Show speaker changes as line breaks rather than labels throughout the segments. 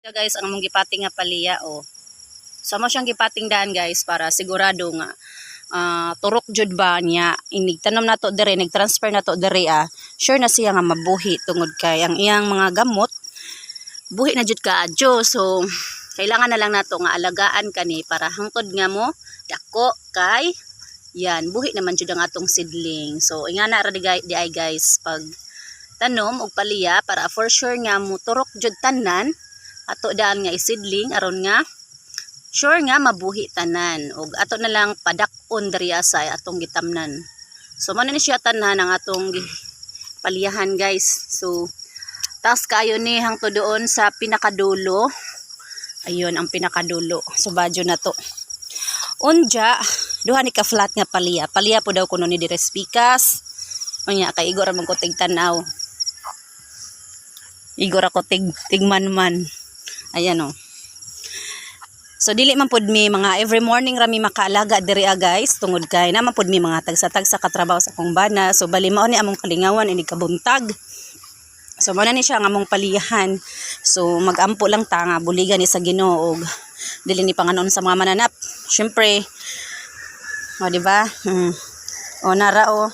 Ito guys, ang mong gipating nga paliya o. Sama siyang gipating daan guys para sigurado nga ah, turok jud ba niya. Inigtanom na to dire nagtransfer na to dire ah. Sure na siya nga mabuhi tungod kay ang iyang mga gamot. Buhi na jud kaadyo so kailangan na lang nato nga alagaan kani para hangtod nga mo dako kay yan buhi naman jud ang atong sidling. So ingana ra di, guys pag tanom og paliya para for sure nga mo turok jud tanan ato daan nga isidling aron nga sure nga mabuhi tanan. Ug ato na lang padak-on diri sa atong gitamnan. So mo na ni siya tanan ang atong paliyahan guys. So taas kayo ni hangto doon sa pinakadulo. Ayun ang pinakadulo. So badyo na to. Unja duha ni ka flat nga paliya. Paliya po daw kuno ni dire spikas. Unya kay igor man ko tig tanaw. Igor ako tig tigman-man ayan oh So dili man pud mi mga every morning rami makaalaga diri ah, guys tungod kay naman pud mi mga tagsa-tagsa katrabaho sa akong bana. So bali mao ni among kalingawan ini kabuntag. So mao na ni siya ang among paliyahan. So magampo lang ta nga buligan ni sa Ginoo og dili ni panganon sa mga mananap. Syempre o di ba? Hmm. O nara o.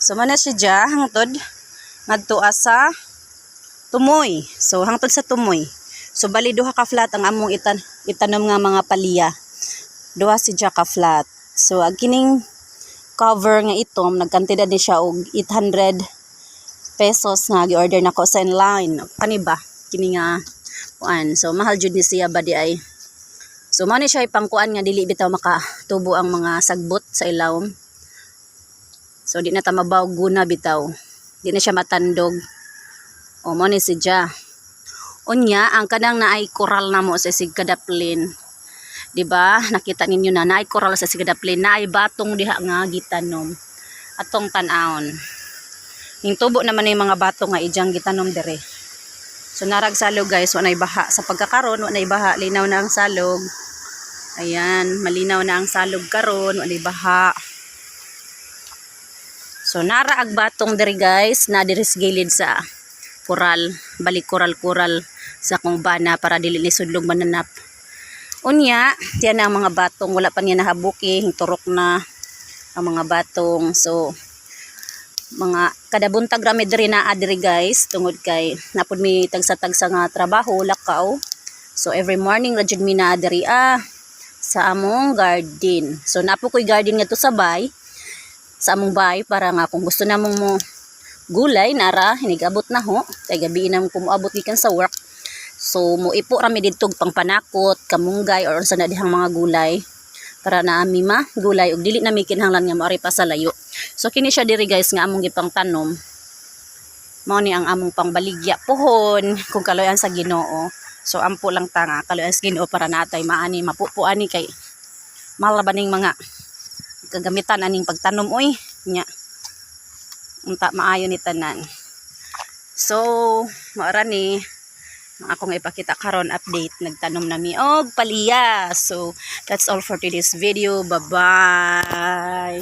So man na siya dya, hangtod ngadto sa tumoy. So hangtod sa tumoy. So bali duha ka flat ang among itan itanom nga mga paliya. Duha si ka flat. So ang kining cover nga itom nagkantidad ni siya og 800 pesos nga gi-order nako sa online. Kani ba? Kini nga kuan. So mahal jud ni siya ba di ay. So mao ni siya ipangkuan nga dili bitaw makatubo ang mga sagbot sa ilawom. So di na ta mabaw guna bitaw. Di na siya matandog. O mo ni si Ja. Unya, ang kanang naay koral na mo sa sigkadaplin. 'Di ba? Nakita ninyo na naay koral sa sigkadaplin, naay batong diha nga gitanom. Atong tan-aon. Ning tubo naman yung mga batong nga ijang gitanom dire. So narag salog guys, wanay baha. Sa pagkakaron, wanay baha, linaw na ang salog. Ayan, malinaw na ang salog karon, wanay baha. So nara ag batong diri guys, na diri sa gilid sa koral, balik koral-koral sa akong bana para dili ni sudlog mananap. Unya, tiyan na ang mga batong, wala pa niya nahabuki, turok na ang mga batong. So, mga kadabuntag rami diri na adiri guys tungod kay napud mi tagsa-tagsa nga trabaho lakaw. So every morning ra jud mi na adiri ah sa among garden. So napo koy garden nga to sa bay sa among bay para nga kung gusto namong mo gulay nara hinigabot na ho kay gabi na mo abot gikan sa work so mo ipo rami didto og pangpanakot kamunggay or unsa na dihang mga gulay. Para na ami ma gulay ug dili na mi kinahanglan nga maari pa sa layo. So kini siya diri guys nga among gipang tanom mao ni ang among pangbaligya pohon kung kaloyan sa Ginoo. So ampo lang ta nga kaloyan sa Ginoo para natay maani mapupuan ni kay mahal ba ning mga kagamitan aning pagtanom oy nya. Unta maayo ni tanan. So maara ni akong ipakita karon update nagtanom nami og paliya. So that's all for today's video. Bye bye